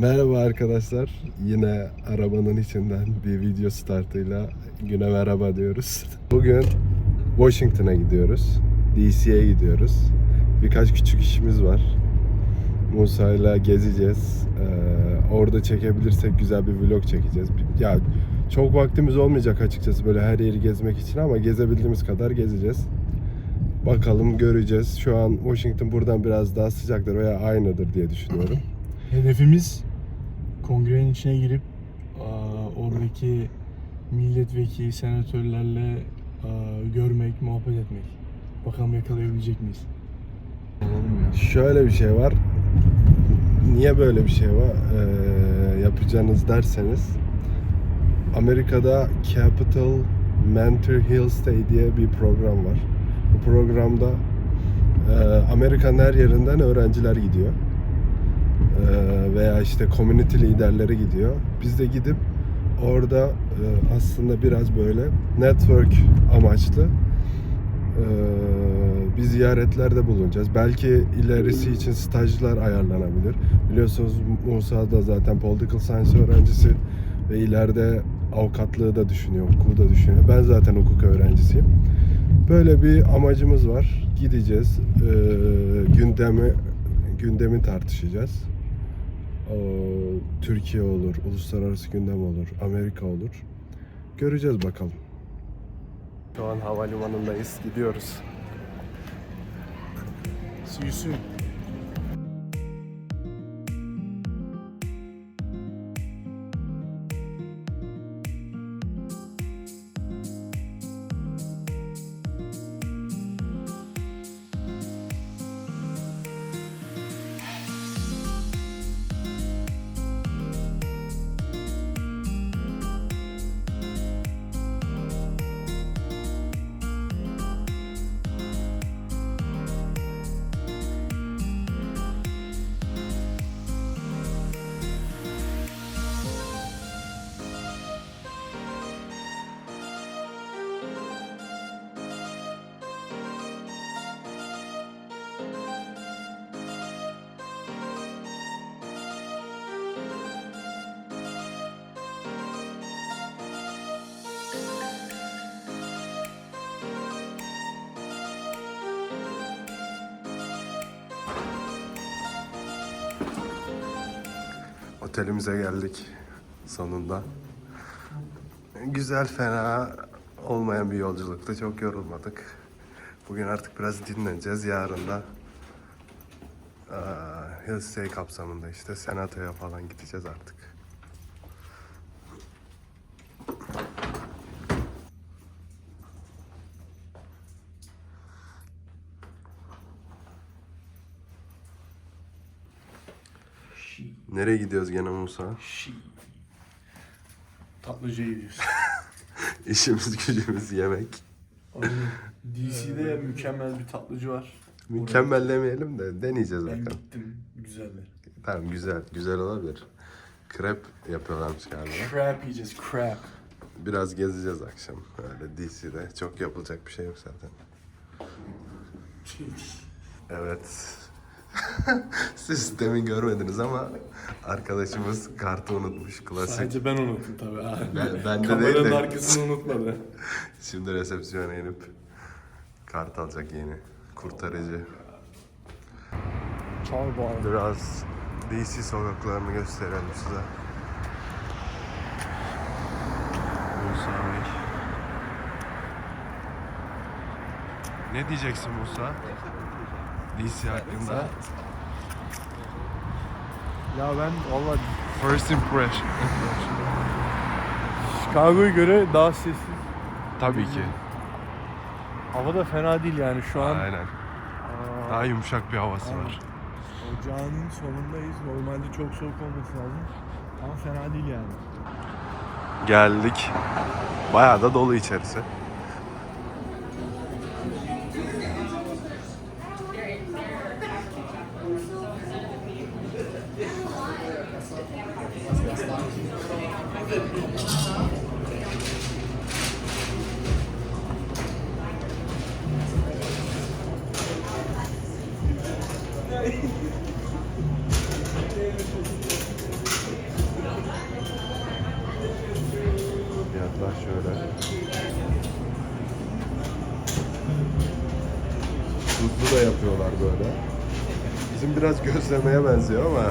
Merhaba arkadaşlar. Yine arabanın içinden bir video startıyla güne merhaba diyoruz. Bugün Washington'a gidiyoruz. DC'ye gidiyoruz. Birkaç küçük işimiz var. Musa'yla gezeceğiz. Ee, orada çekebilirsek güzel bir vlog çekeceğiz. Ya çok vaktimiz olmayacak açıkçası böyle her yeri gezmek için ama gezebildiğimiz kadar gezeceğiz. Bakalım göreceğiz. Şu an Washington buradan biraz daha sıcaktır veya aynıdır diye düşünüyorum. Hedefimiz kongrenin içine girip oradaki milletvekili, senatörlerle görmek, muhabbet etmek. Bakalım yakalayabilecek miyiz? Şöyle bir şey var. Niye böyle bir şey var ee, yapacağınız derseniz Amerika'da Capital Mentor Hills Day diye bir program var. Bu programda ee, Amerika'nın her yerinden öğrenciler gidiyor. Ee, veya işte community liderleri gidiyor. Biz de gidip orada e, aslında biraz böyle network amaçlı ee, bir ziyaretlerde bulunacağız. Belki ilerisi için stajlar ayarlanabilir. Biliyorsunuz Musa da zaten political science öğrencisi ve ileride avukatlığı da düşünüyor, hukuku da düşünüyor. Ben zaten hukuk öğrencisiyim. Böyle bir amacımız var. Gideceğiz. Ee, gündemi gündemi tartışacağız. Ee, Türkiye olur, uluslararası gündem olur, Amerika olur. Göreceğiz bakalım. Şu an havalimanındayız. Gidiyoruz. See you soon. Otelimize geldik sonunda. Güzel fena olmayan bir yolculuktu. Çok yorulmadık. Bugün artık biraz dinleneceğiz. Yarın da eee, Hills Day kapsamında işte senatoya falan gideceğiz artık. Nereye gidiyoruz gene Musa? Şi. Tatlıcıya gidiyoruz. İşimiz gücümüz yemek. Aynen. DC'de mükemmel bir tatlıcı var. Mükemmel demeyelim de deneyeceğiz Ben bakalım. gittim. Güzeller. Tamam güzel, güzel olabilir. Krep yapıyorlarmış galiba. Crap yiyeceğiz, crap. Biraz gezeceğiz akşam. Öyle DC'de. Çok yapılacak bir şey yok zaten. Evet. Siz demin görmediniz ama arkadaşımız kartı unutmuş. Klasik. Sadece ben unuttum tabii. ha. Ben- ben de Kameranın değil de- arkasını unutmadı. Şimdi resepsiyona inip kart alacak yeni. Kurtarıcı. Çal. Biraz DC sokaklarını gösterelim size. Musa Bey. Ne diyeceksin Musa? DC hakkında. Ya ben valla First impression. Chicago'ya göre daha sessiz. Tabii ki. Hava da fena değil yani şu an. Aynen. Aa, Daha yumuşak bir havası var. Ocağın sonundayız. Normalde çok soğuk olması lazım. Ama fena değil yani. Geldik. Bayağı da dolu içerisi. Gözlemeye benziyor ama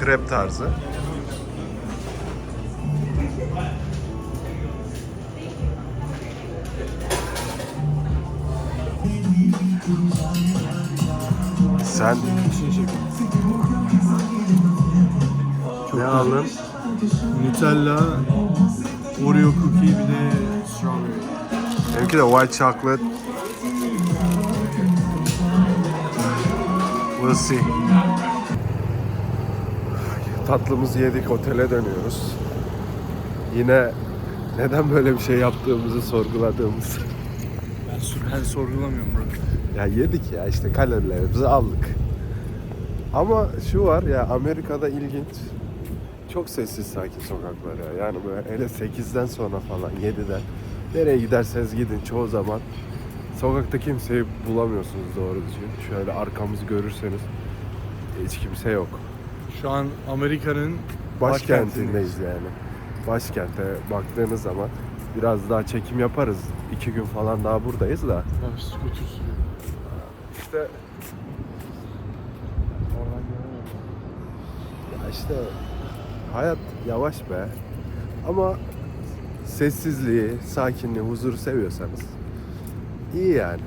krep tarzı. Sen ne aldın? Nutella, Oreo cookie bir de strawberry. Benimki de white chocolate. See. Tatlımızı yedik, otele dönüyoruz. Yine neden böyle bir şey yaptığımızı sorguladığımız. Ben, ben sorgulamıyorum bro. Ya yedik ya işte kalorilerimizi aldık. Ama şu var ya Amerika'da ilginç. Çok sessiz sakin sokaklar ya. Yani böyle hele 8'den sonra falan 7'den. Nereye giderseniz gidin çoğu zaman sokakta kimseyi bulamıyorsunuz doğru düzgün. Şöyle arkamızı görürseniz hiç kimse yok. Şu an Amerika'nın Başkentindeyiz yani. Başkente baktığınız zaman biraz daha çekim yaparız. İki gün falan daha buradayız da. İşte. Ya işte hayat yavaş be. Ama sessizliği, sakinliği, huzuru seviyorsanız iyi yani.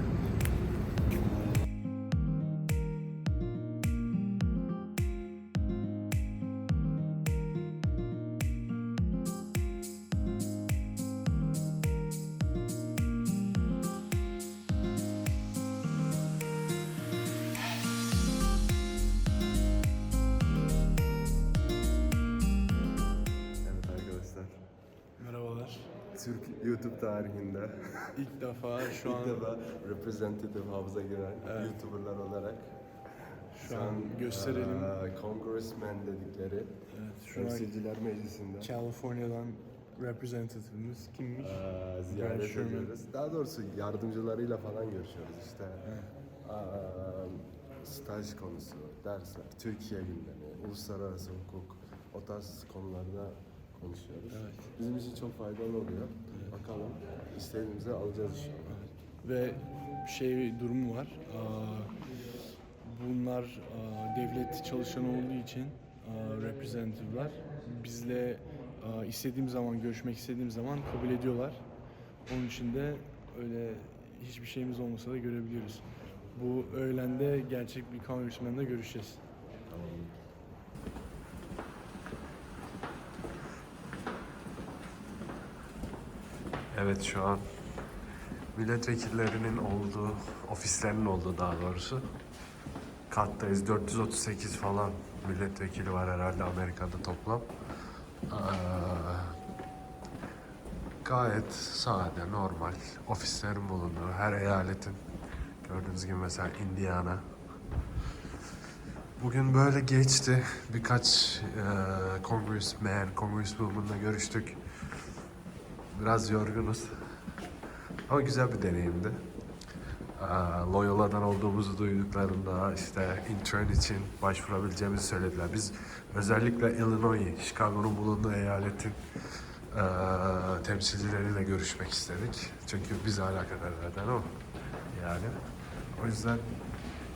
Türk YouTube tarihinde İlk defa şu an ilk defa representative havuza giren Evet. YouTuber'lar olarak şu an gösterelim. congressman dedikleri Evet, şu an meclisinde California'dan representative'imiz kimmiş? eee, ziyaret ediyoruz. Daha doğrusu yardımcılarıyla falan görüşüyoruz işte. Eee, staj konusu, dersler, Türkiye gündemi, uluslararası hukuk, o tarz konularda konuşuyoruz. Evet. Bizim için çok faydalı oluyor. Bakalım istediğimizi alacağız inşallah. Ve şey durumu var. Bunlar devlet çalışanı olduğu için representative'lar bizle istediğim zaman görüşmek istediğim zaman kabul ediyorlar. Onun için de öyle hiçbir şeyimiz olmasa da görebiliyoruz. Bu öğlende gerçek bir congressman'la görüşeceğiz. Evet şu an milletvekillerinin olduğu, ofislerinin olduğu daha doğrusu kattayız. 438 falan milletvekili var herhalde Amerika'da toplam. Ee, gayet sade, normal ofislerin bulunduğu her eyaletin gördüğünüz gibi mesela Indiana. Bugün böyle geçti. Birkaç e, congressman, congresswoman'la görüştük. Biraz yorgunuz. Ama güzel bir deneyimdi. Loyola'dan olduğumuzu duyduklarında işte intern için başvurabileceğimizi söylediler. Biz özellikle Illinois, Chicago'nun bulunduğu eyaletin temsilcileriyle görüşmek istedik. Çünkü bizi alakadar eden o. Yani. O yüzden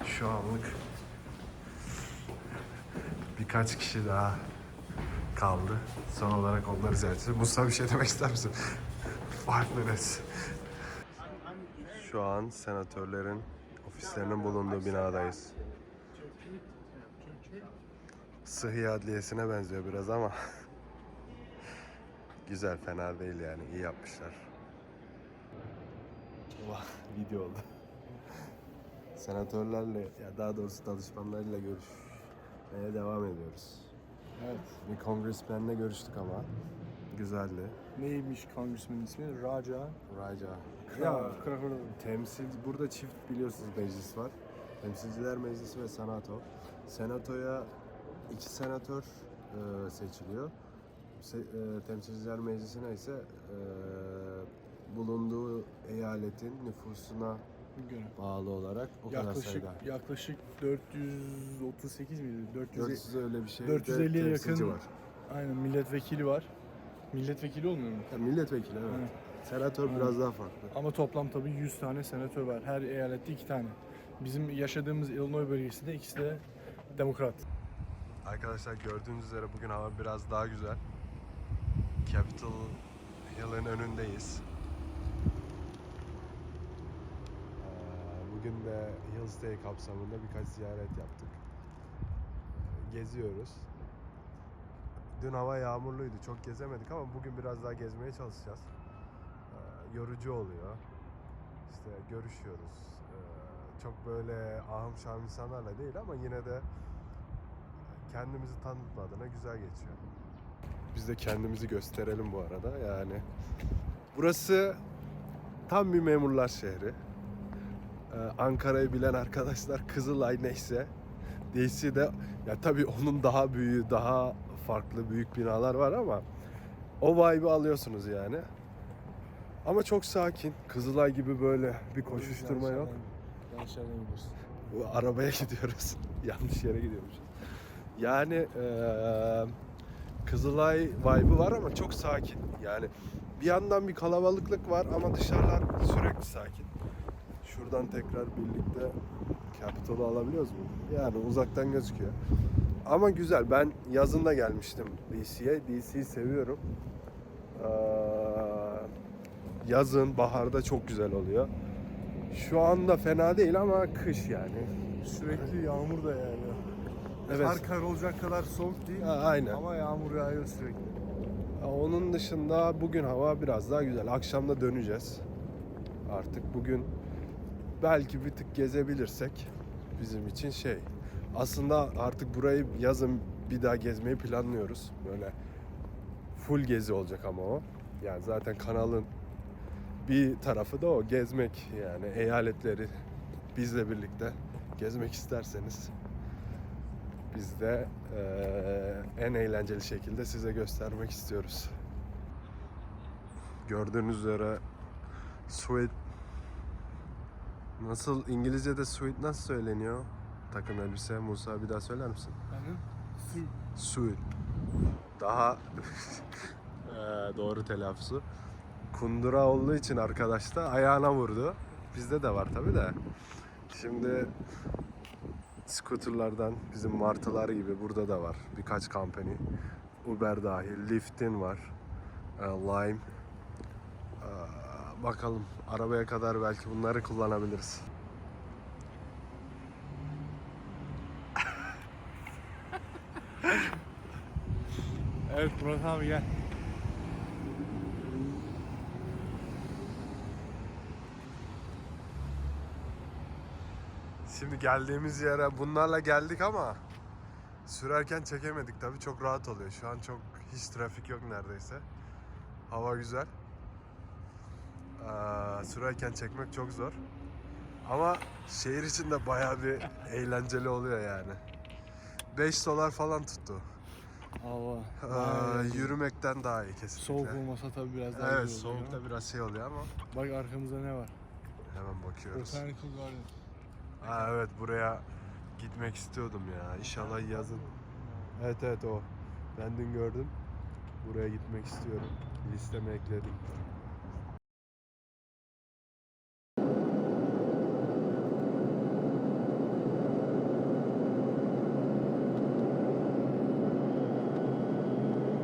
şu anlık birkaç kişi daha kaldı. Son olarak onları ziyaret edeceğiz. Mustafa bir şey demek ister misin? Five minutes. Şu an senatörlerin ofislerinin bulunduğu binadayız. Sıhhi adliyesine benziyor biraz ama güzel fena değil yani iyi yapmışlar. Vah video oldu. Senatörlerle ya daha doğrusu danışmanlarıyla görüşmeye devam ediyoruz. Evet. Bir kongresmenle görüştük ama güzeldi. Neymiş congressman'ın ismi? Raja. Raja. Ya, Ya temsil burada çift biliyorsunuz meclis var. Temsilciler Meclisi ve Senato. Senatoya iki senatör e, seçiliyor. Se, e, Temsilciler Meclisi'ne ise e, bulunduğu eyaletin nüfusuna bağlı olarak o kadar yaklaşık sayıda. yaklaşık 438 miydi? 400 400 öyle bir şey. 450'ye temsilci yakın var. Aynen milletvekili var. Milletvekili olmuyor mu? Ya milletvekili evet. Evet. Senatör biraz daha farklı. Ama toplam tabii 100 tane senatör var. Her eyalette 2 tane. Bizim yaşadığımız Illinois bölgesinde ikisi de demokrat. Arkadaşlar gördüğünüz üzere bugün hava biraz daha güzel. Capitol Hill'in önündeyiz. Bugün de Hillsday kapsamında birkaç ziyaret yaptık. Ee, Geziyoruz. Dün hava yağmurluydu, çok gezemedik ama bugün biraz daha gezmeye çalışacağız. Ee, Yorucu oluyor. İşte görüşüyoruz. Ee, Çok böyle ahım şahım insanlarla değil ama yine de kendimizi tanıtma adına güzel geçiyor. Biz de kendimizi gösterelim bu arada yani. Burası tam bir memurlar şehri. Ee, Ankara'yı bilen arkadaşlar Kızılay neyse DC de ya tabii onun daha büyüğü, daha farklı büyük binalar var ama o vibe'ı alıyorsunuz yani. Ama çok sakin. Kızılay gibi böyle bir koşuşturma yok. Yanlış yerden gidiyorsun. Bu arabaya gidiyoruz. Yanlış yere gidiyormuşuz. Yani eee Kızılay vibe'ı var ama çok sakin. Yani bir yandan bir kalabalıklık var ama dışarılar sürekli sakin. Şuradan tekrar birlikte Capitol'u alabiliyoruz mu? Yani uzaktan gözüküyor. Ama güzel. Ben yazında gelmiştim DC'ye. DC'yi seviyorum. Eee, yazın, baharda çok güzel oluyor. Şu anda fena değil ama kış yani. Sürekli yağmur da yani. Evet. Kar kar olacak kadar soğuk değil Ha, aynen. ama yağmur yağıyor sürekli. Onun dışında bugün hava biraz daha güzel. Akşamda döneceğiz. Artık bugün belki bir tık gezebilirsek bizim için şey. Aslında artık burayı yazın bir daha gezmeyi planlıyoruz. Böyle full gezi olacak ama o. Yani zaten kanalın bir tarafı da o gezmek yani eyaletleri bizle birlikte gezmek isterseniz biz de eee, en eğlenceli şekilde size göstermek istiyoruz. Gördüğünüz üzere suit nasıl İngilizce'de suit nasıl söyleniyor? Takım elbise Musa bir daha söyler misin? Yani su Suit. Daha eee, doğru telaffuzu. Kundura olduğu için arkadaş da ayağına vurdu. Bizde de var tabi de. Şimdi scooterlardan bizim martılar gibi burada da var. Birkaç company. Uber dahil. Lyft'in var. e, Lime. Bakalım arabaya kadar belki bunları kullanabiliriz. Evet Murat abi gel. Şimdi geldiğimiz yere bunlarla geldik ama sürerken çekemedik tabii çok rahat oluyor. Şu an çok hiç trafik yok neredeyse. Hava güzel. Sürerken çekmek çok zor. Ama şehir içinde bayağı bir eğlenceli oluyor yani. 5 dolar falan tuttu. Allah. Ee, yürümekten daha iyi kesinlikle. Soğuk olmasa tabii biraz daha Evet güzel oluyor. soğukta biraz şey oluyor ama Bak arkamızda ne var? hemen bakıyoruz. Botanical Garden. Ha evet buraya gitmek istiyordum ya. İnşallah yazın. Evet evet o. Ben dün gördüm. Buraya gitmek istiyorum. Listeme ekledim.